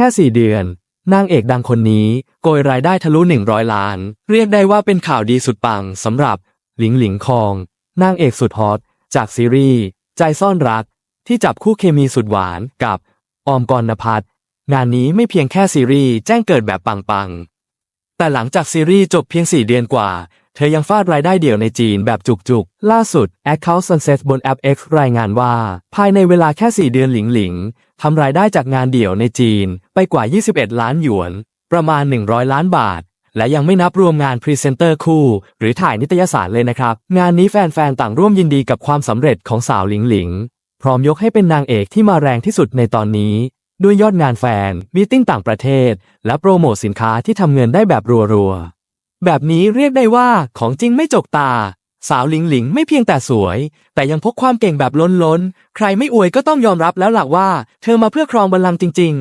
ค่4เดือน นางเอกดังคนนี้โกยรายได้ทะลุ 100 ล้าน เรียกได้ว่าเป็นข่าวดีสุดปังสำหรับ หลิงหลิงคอง นางเอกสุดฮอตจากซีรีส์ใจซ่อนรัก ที่จับคู่เคมีสุดหวานกับออมกรณพัฒน์งานนี้ไม่เพียงแค่ซีรีส์แจ้งเกิดแบบปังๆแต่หลังจากซีรีส์จบเพียง 4 เดือนกว่า เธอยังฟาดรายได้เดี่ยวในจีนแบบจุกๆ ล่าสุด Account Sunset บนแอป X รายงานว่า ภายในเวลาแค่ 4 เดือนหลิงหลิงทำรายได้จากงานเดี่ยวในจีนไปกว่า 21 ล้านหยวน ประมาณ 100 ล้านบาท และยังไม่นับรวมงานพรีเซนเตอร์คู่ หรือถ่ายนิตยสารเลยนะครับ งานนี้แฟนๆ ต่างร่วมยินดีกับความสำเร็จของสาวหลิงหลิง พร้อมยกให้เป็นนางเอกที่มาแรงที่สุดในตอนนี้ด้วยยอดงานแฟน มีติ้งต่างประเทศ และโปรโมทสินค้าที่ทำเงินได้แบบรัวๆ แบบนี้เรียกได้ว่าของจริงไม่จกตา สาวหลิงหลิงไม่เพียงแต่สวย แต่ยังพกความเก่งแบบล้นล้น ใครไม่อวยก็ต้องยอมรับแล้วหลักว่า เธอมาเพื่อครองบัลลังก์จริง